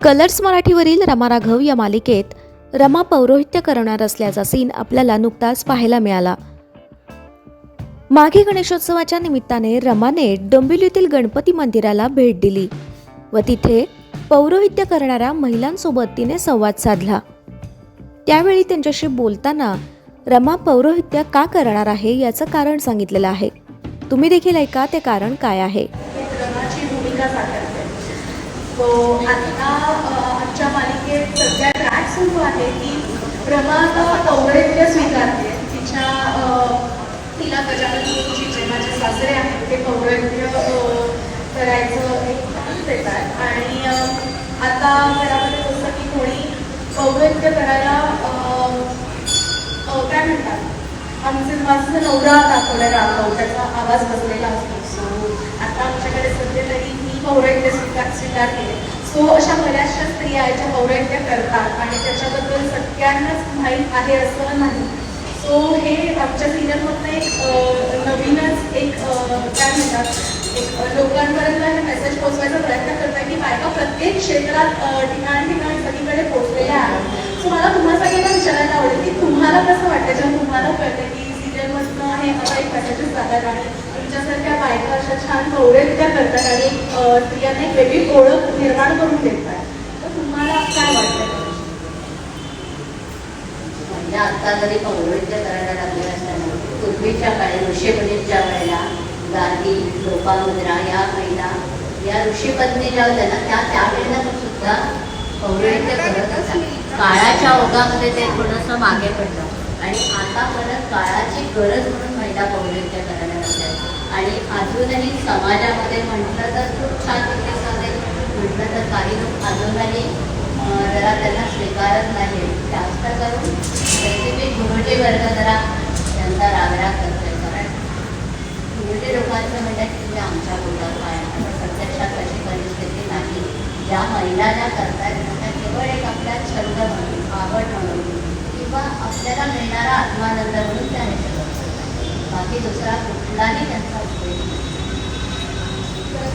Colours मराठीवरील Rama Raghav या मालिकेत रमा पौरोहित्य करणार असल्याचा सीन आपल्याला नुकताच पाहायला मिळाला. माघी गणेशोत्सवाच्या निमित्ताने रमाने डोंबिवलीतील गणपती मंदिराला भेट दिली व तिथे पौरोहित्य करणाऱ्या महिलांसोबत तिने संवाद साधला. त्यावेळी त्यांच्याशी बोलताना रमा पौरोहित्य का करणार आहे याचं कारण सांगितलेलं आहे. तुम्ही देखील ऐका ते कारण काय आहे? भूमिका तो आता आमच्या मालिकेत सध्या ट्रॅक सुरू आहे. की रमा कवडे तिला स्वीकारते. तिच्या तिला गजानन जे माझे सासरे आहेत ते पौरोहित्य करायचं एक देतात. आणि आता घरामध्ये जसं की कोणी पौरोहित्य करायला काय म्हणतात? आमचे माझं नवरा दाखवलेला राहतो त्याचा आवाज बसलेला असतो. सो आता आमच्याकडे सध्या पौराहित्य स्वीकार स्वीकार केले. सो अशा बऱ्याचशा स्त्रिया याच्या ज्या पौराहित्य करतात आणि त्याच्याबद्दल सगळ्यांनाच माहीत आहे असं नाही. सो हे आमच्या सिरियलमधनं एक नवीनच एक काय म्हणतात? एक लोकांपर्यंत हे मेसेज पोहोचवायचा प्रयत्न करताय की बायका प्रत्येक क्षेत्रात ठिकाण ठिकाण सगळीकडे पोहोचलेल्या आहेत. सो मला तुम्हा सगळ्यांना विचारायला आवडेल की तुम्हाला कसं वाटतं जेव्हा तुम्हाला कळतं की सिरियलमधनं हे आता एक मेसेजेस जातात आणि बायका अशा छान पौरेरित्या करतात आणि स्त्रियांना एक वेगळी ओळख निर्माण करून देतात. तर तुम्हाला काय वाटतं म्हणजे आत्ता जरी पौरोहित्य करायला लागले असताना पूर्वीच्या काळी ऋषीपणीच्या वेळेला गादी लोपामुद्रा या महिला या ऋषीपत्नी ज्या होत्या ना त्या त्यावेळेला सुद्धा पौरोहित्य करत असतात काळाच्या ओघामध्ये ते थोडंसं मागे पडलं. आणि आता परत काळाची गरज म्हणून महिला पौरोहित्य करायला आणि अजूनही समाजामध्ये म्हटलं तर खूप छान प्रतिसाद आहे म्हटलं तर काही लोक अजूनही जरा त्यांना स्वीकारत नाही जास्त करून रेसिपी गुरुजी वर्ग जरा त्यांचा रागराग करतोय. कारण गुरुजी लोकांचं म्हणतात की तुम्ही आमच्या बोलतात काय प्रत्यक्षात अशी परिस्थिती नाही. ज्या महिला ज्या करतात ना, त्या केवळ एक आपला छंद म्हणून आवड म्हणून किंवा आपल्याला मिळणारा आत्मानंद म्हणून त्या बाकी दुसरा कुठलाही त्यांचा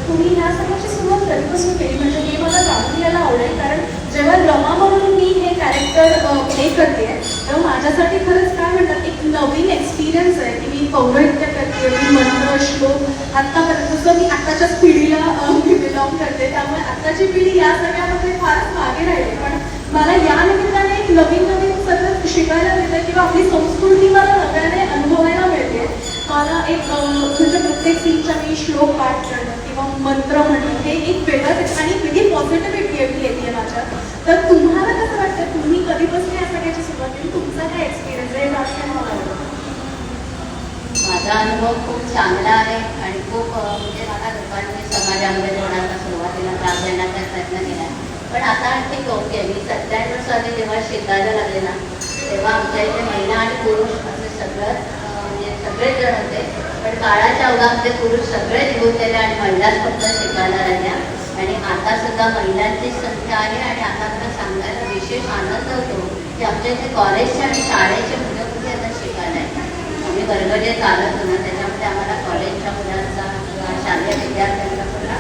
तुम्ही ह्या सगळ्याची सुरुवात कधीपासून केली? म्हणजे हे मला जाणून घ्यायला आवडेल कारण जेव्हा रमा म्हणून मी हे कॅरेक्टर प्ले करते तेव्हा माझ्यासाठी खरंच काय म्हणतात एक नवीन एक्सपिरियन्स आहे की मी पौरोहित्य करते मी मंत्र श्लोक आत्तापर्यंत जसं मी आत्ताच्याच पिढीला मी बिलॉंग करते त्यामुळे आत्ताची पिढी या सगळ्यामध्ये फारच मागे राहिली. पण मला या निमित्ताने एक नवीन नवीन सतत शिकायला मिळतं किंवा आपली संस्कृती मला नव्याने अनुभवायला मला एक तुमच्या प्रत्येक सीनचा मी श्लोक पाठ करणं किंवा मंत्र म्हणणं हे एक वेगळंच आहे आणि म्हणजे वेगळी पॉझिटिव्हिटी येते माझ्या. तर तुम्हाला कसं वाटतं तुम्ही कधीपासून या सगळ्याची सुरुवात केली तुमचा काय एक्सपिरियन्स आहे? माझा अनुभव खूप चांगला आहे आणि खूप म्हणजे मला लोकांनी समाजामध्ये जोडायला सुरुवातीला त्रास देण्याचा प्रयत्न केला. पण आता ठीक योग्य मी सत्त्याण्णव साली जेव्हा शिकायला लागले ना तेव्हा आमच्या इथे महिला आणि पुरुष असे सगळं सगळेच जण होते. पण काळाच्या अवघामध्ये पुरुष सगळे निघून गेले आणि महिलाच फक्त शिकायला राहिल्या आणि आता सुद्धा महिलांची संख्या आहे आणि आता मला सांगायला विशेष आनंद होतो की आमच्या इथे कॉलेजचे आणि शाळेचे मुलं कुठे आता शिकायला आहेत. आम्ही वर्ग जे चालत ना त्याच्यामध्ये आम्हाला कॉलेजच्या मुलांचा किंवा शालेय विद्यार्थ्यांचा सुद्धा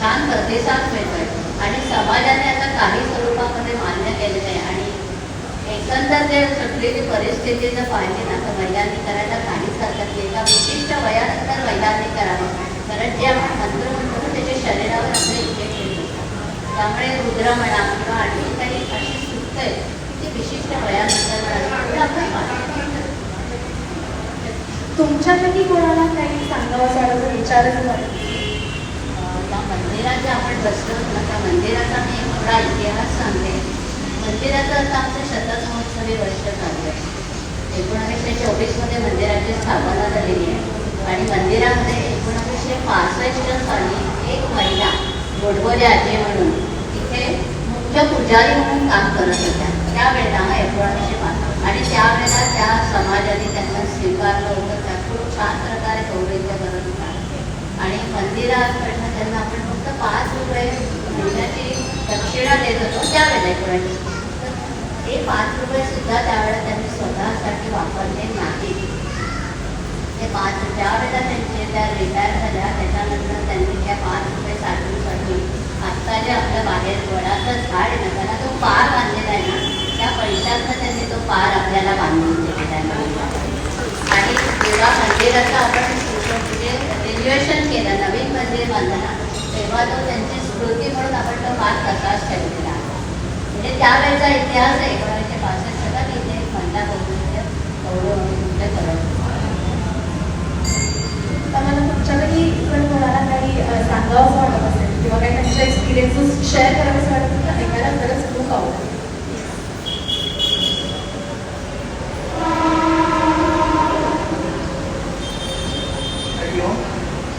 छान प्रतिसाद मिळतोय. आणि समाजाने आता काही स्वरूपामध्ये मान्य केलेलं आहे. एकंदर जे सगळी परिस्थिती जर पाहिली ना तर महिलांनी करायला काहीच हरकत नाही. एका विशिष्ट वयानंतर महिलांनी करावं कारण जे आपण मंत्र म्हणतो ना त्याच्या शरीरावर आपले इफेक्ट येत त्यामुळे रुद्र म्हणा किंवा आणखी काही अशी सुस्त आहे ती विशिष्ट वयानंतर तुमच्यापैकी कोणाला काही सांगावं वाटतं विचारायचं झालं त्या मंदिरात जे आपण बसलो ना त्या मंदिराचा मी थोडा इतिहास सांगते मंदिराचं आता आमचं शतक महोत्सवी वर्ष चालू आहे. एकोणावीसशे चोवीसमध्ये मंदिराची स्थापना झालेली आहे. आणि मंदिरामध्ये एकोणावीसशे पासष्ट साली एक महिला गोडबोले आजी म्हणून तिथे मुख्य पुजारी म्हणून काम करत होत्या. त्यावेळेला एकोणावीसशे पाच आणि त्यावेळेला त्या समाजाने त्यांना स्वीकारलं होतं त्या खूप छान प्रकारे गौरव करत होता आणि मंदिराकडनं त्यांना आपण फक्त पाच रुपये महिन्याची दक्षिणा देत होतो त्यावेळेला एकोणावीस ते पाच रुपये सुद्धा त्यावेळेला त्यांनी स्वतःसाठी वापरले नाही ते पाच ज्या वेळेला त्यांचे त्या रिटायर झाल्या त्याच्यानंतर त्यांनी त्या पाच रुपये साठवून साठवून आता आता जे आपलं बाहेर झाड आहे ना त्याला तो पार बांधलेला आहे ना त्या पैशातनं त्यांनी तो पार आपल्याला बांधून दिलेला आहे आणि जेव्हा मंदिराचं आपण म्हणजे रिन्युएशन केलं नवीन मंदिर बांधलं तेव्हा तो त्यांची स्मृती म्हणून आपण तो पार तसाच ठेवलेला म्हणजे त्यावेळेचा इतिहास आहे एकोणीसशे पासष्टचा की इथे एक महिला पौर्णिमे पौर्णिमे करत तर मला तुमच्याकडे पण कोणाला काही अ, सांगावंसं वाटत असेल किंवा काही त्यांच्या एक्सपिरियन्सेस शेअर करायचं वाटत तर ऐकायला खरंच खूप आवडतं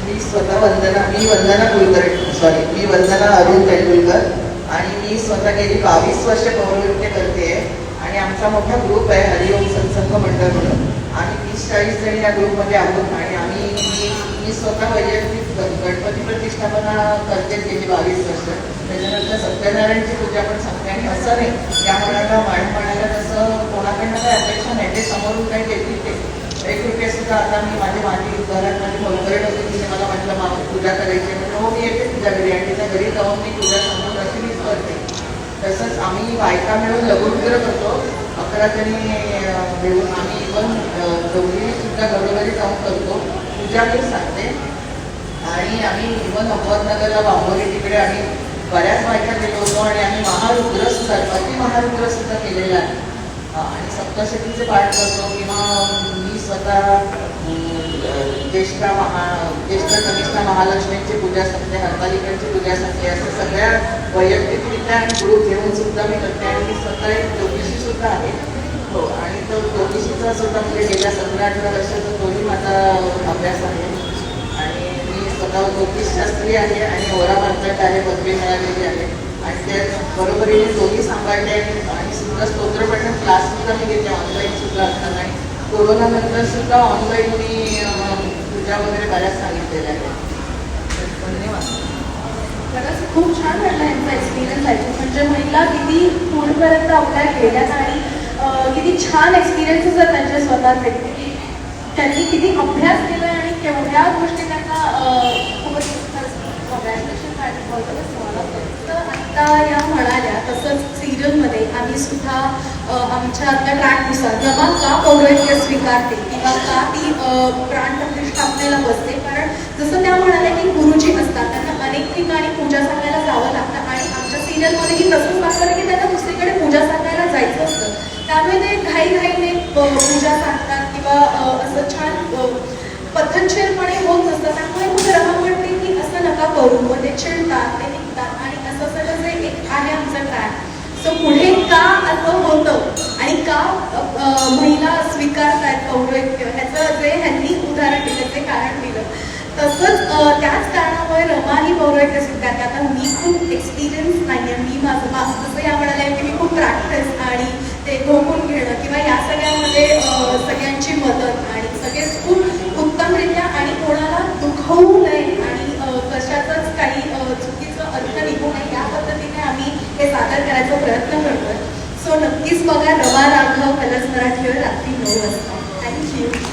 मी स्वतः वंदना मी वंदना कुलकर्णी सॉरी मी वंदना अरुण तेंडुलकर आणि मी स्वतः गेली बावीस वर्ष पौरनृत्य करते आणि आमचा मोठा ग्रुप आहे हरिओम सत्संग मंडळ म्हणून. आम्ही तीस चाळीस जणी या ग्रुपमध्ये आहोत आणि आम्ही मी स्वतः वैयक्तिक गणपती प्रतिष्ठापना करते गेली बावीस वर्ष. त्याच्यानंतर सत्यनारायणची पूजा पण सांगते आणि असं नाही. या मुलाला मॅडम म्हणाला तसं कोणाकडनं काही अपेक्षा नाही. ते समोरून काही देतील ते. एक रुपये सुद्धा आता मी माझी माझी घरात माझी भाऊकरण होती तिने मला म्हटलं मा पूजा करायची म्हणजे हो मी येते तुझ्या घरी. आणि तिच्या घरी जाऊन मी पूजा समोर अशी मीच करते. तसंच आम्ही बायका मिळून लघुमित्र करतो अकरा जणी घेऊन मिळून आम्ही इवन दोघी सुद्धा घरोघरी जाऊन करतो. पूजा मी सांगते. आणि आम्ही इवन अहमदनगरला बांबोरी तिकडे आम्ही बऱ्याच बायका गेलो होतो आणि आम्ही महारुद्र सुद्धा अति महारुद्र सुद्धा केलेला आहे. आणि सप्तशतीचे पाठ करतो किंवा मी स्वतः ज्येष्ठा महा ज्येष्ठ कनिष्ठा महालक्ष्मींची पूजा सांगते हरतालिकांची पूजा सांगते असं सगळ्या वैयक्तिकरित्या आणि ग्रुप घेऊन सुद्धा मी करते. आणि मी स्वतः एक सुद्धा आहे. हो आणि तो ज्योतिषीचा सुद्धा म्हणजे गेल्या सतरा अठरा वर्षाचा तोही माझा अभ्यास आहे. आणि मी स्वतः ज्योतिषशास्त्री आहे आणि ओरा मार्तंड आहे पदवी मिळालेली आहे. आणि त्या बरोबरीने दोन्ही सांभाळले आणि- आणि सुद्धा स्तोत्र पण क्लास सुद्धा मी घेते ऑनलाईन सुद्धा असताना आणि कोरोनानंतर सुद्धा ऑनलाईन मी पूजा वगैरे बऱ्याच सांगितलेल्या आहेत. धन्यवाद. खरंच खूप छान वाटलं यांचा एक्सपिरियन्स ऐकून म्हणजे महिला किती पुढपर्यंत आपल्या गेल्यात आणि किती छान एक्सपिरियन्सेस आहेत त्यांचे स्वतःचे. की त्यांनी किती अभ्यास केला आणि केवढ्या गोष्टी त्यांना अं, तर आत्ता या म्हणाल्या तसंच सिरियलमध्ये आम्ही सुद्धा आमच्या त्या ट्रॅकनुसार जमा का पौरोहित्य स्वीकारते किंवा का ती अं, आपल्याला बसते? कारण जसं त्या म्हणाल्या की गुरुजी असतात अनेक ठिकाणी पूजा सांगायला जावं लागतं आणि आमच्या सिरियलमध्येही तसंच दाखवलं की त्यांना दुसरीकडे पूजा सांगायला जायचं असतं. त्यामुळे ते घाई घाईने पूजा सांगतात किंवा असं छान अं, पद्धतशीरपणे होत नसतं. त्यामुळे मग रमा म्हणते की असं नका करू. मग ते चिडतात ते निघतात आणि असं सगळं जे एक आहे आमचं ट्रॅक सो पुढे का असं होतं आणि का महिला अ, महिला स्वीकारतायत ह्याचं जे ह्यांनी उदाहरण दिलं ते कारण दिलं तसंच अ, त्याच कारणामुळे रमा ही पौरोहित्य स्वीकारते आता मी खूप एक्सपिरियन्स नाही आहे मी माझं माझं जसं या म्हणाले की मी खूप प्रॅक्टिस आणि ते घोकून घेणं किंवा या सगळ्यामध्ये सगळ्यांची मदत आणि सगळेच खूप उत्तमरित्या आणि कोणाला दुखवू नये आणि कशाचंच काही चुकीचं अर्थ निघू नये या पद्धतीने आम्ही हे सादर करायचा प्रयत्न करतोय. सो नक्कीच बघा रमा राघव कलर्स मराठीवर रात्री नऊ वाजता. थँक्यू